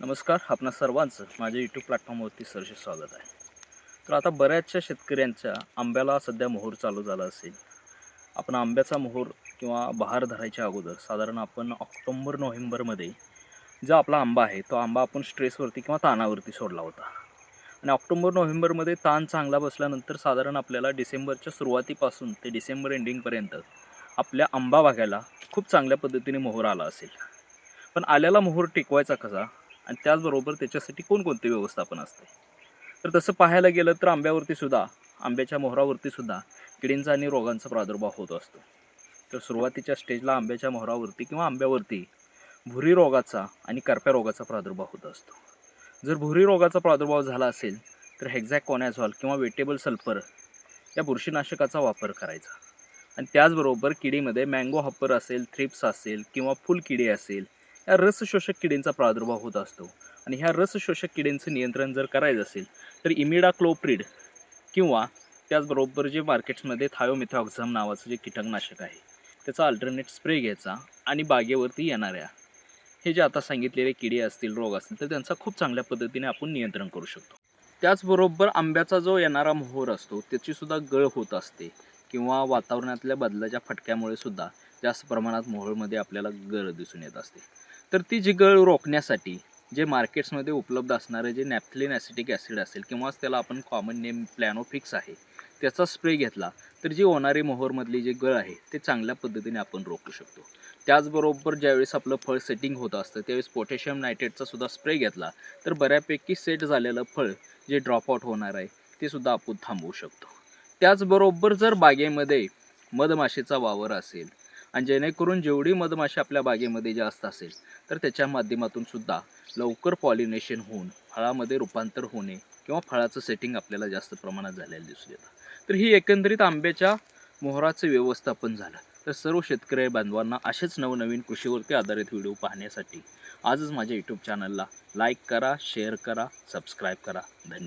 नमस्कार आपणा सर्वांचं माझ्या यूट्यूब प्लॅटफॉर्मवरती सरसे स्वागत आहे. तर आता बऱ्याचशा शेतकऱ्यांच्या आंब्याला सध्या मोहर चालू झाला असेल. आपण आंब्याचा मोहर किंवा बहार धरायच्या अगोदर साधारण आपण ऑक्टोंबर नोव्हेंबरमध्ये जो आपला आंबा आहे तो आंबा आपण स्ट्रेसवरती किंवा ताणावरती सोडला होता. आणि ऑक्टोंबर नोव्हेंबरमध्ये ताण चांगला बसल्यानंतर साधारण आपल्याला डिसेंबरच्या सुरुवातीपासून ते डिसेंबर एंडिंगपर्यंत आपल्या आंबा बागायला खूप चांगल्या पद्धतीने मोहर आला असेल. पण आल्याला मोहर टिकवायचा कसा? आणि त्याचबरोबर त्याच्यासाठी कोणकोणते व्यवस्थापन असते? तर तसं पाहायला गेलं तर आंब्यावरती सुद्धा आंब्याच्या मोहरावरती सुद्धा किडींचा आणि रोगांचा प्रादुर्भाव होत असतो. तर सुरुवातीच्या स्टेजला आंब्याच्या मोहरावरती किंवा आंब्यावरती भुरी रोगाचा आणि करप्या रोगाचा प्रादुर्भाव होत असतो. जर भुरी रोगाचा प्रादुर्भाव झाला असेल तर हेक्झॅक कोनॅझॉल किंवा वेटेबल सल्फर या बुरशीनाशकाचा वापर करायचा. आणि त्याचबरोबर किडीमध्ये मँगो हप्पर असेल थ्रिप्स असेल किंवा फुलकिडी असेल या रसशोषक किडींचा प्रादुर्भाव होत असतो. आणि ह्या रसशोषक किडींचं नियंत्रण जर करायचं असेल तर इमिडा क्लोप्रिड किंवा त्याचबरोबर जे मार्केट्समध्ये थायोमिथॉक्झम नावाचं जे कीटकनाशक आहे त्याचा अल्टरनेट स्प्रे घ्यायचा आणि बागेवरती येणाऱ्या हे जे आता सांगितलेले किडे असतील रोग असतील तर त्यांचा खूप चांगल्या पद्धतीने आपण नियंत्रण करू शकतो. त्याचबरोबर आंब्याचा जो येणारा मोहर असतो त्याची सुद्धा गळ होत असते किंवा वातावरणातल्या बदलाच्या फटक्यामुळे सुद्धा जास्त प्रमाणात मोहळमध्ये आपल्याला गळ दिसून येत असते. तर ती जी गळ रोखण्यासाठी जे मार्केट्समध्ये उपलब्ध असणारे जे नॅप्थलिन ॲसिटिक ॲसिड असेल किंवा त्याला आपण कॉमन नेम प्लॅनोफिक्स आहे त्याचा स्प्रे घेतला तर जी होणारी मोहरमधली जी गळ आहे ते चांगल्या पद्धतीने आपण रोखू शकतो. त्याचबरोबर ज्यावेळेस आपलं फळ सेटिंग होत असतं त्यावेळेस पोटॅशियम नायट्रेटचा सुद्धा स्प्रे घेतला तर बऱ्यापैकी सेट झालेलं फळ जे ड्रॉपआउट होणार आहे ते सुद्धा आपण थांबवू शकतो. त्याचबरोबर जर बागेमध्ये मधमाशीचा वावर असेल आणि जेणेकरून जेवढी मधमाशी आपल्या बागेमध्ये जास्त असेल तर त्याच्या माध्यमातून सुद्धा लवकर पॉलिनेशन होऊन फळामध्ये रूपांतर होणे किंवा फळाचं सेटिंग आपल्याला जास्त प्रमाणात झालेलं दिसून येतं. तर ही एकंदरीत आंब्याच्या मोहराचं व्यवस्थापन झालं. तर सर्व शेतकरी बांधवांना असेच नवनवीन कृषीवरती आधारित व्हिडिओ पाहण्यासाठी आजच माझ्या यूट्यूब चॅनलला लाईक करा शेअर करा सबस्क्राईब करा. धन्यवाद.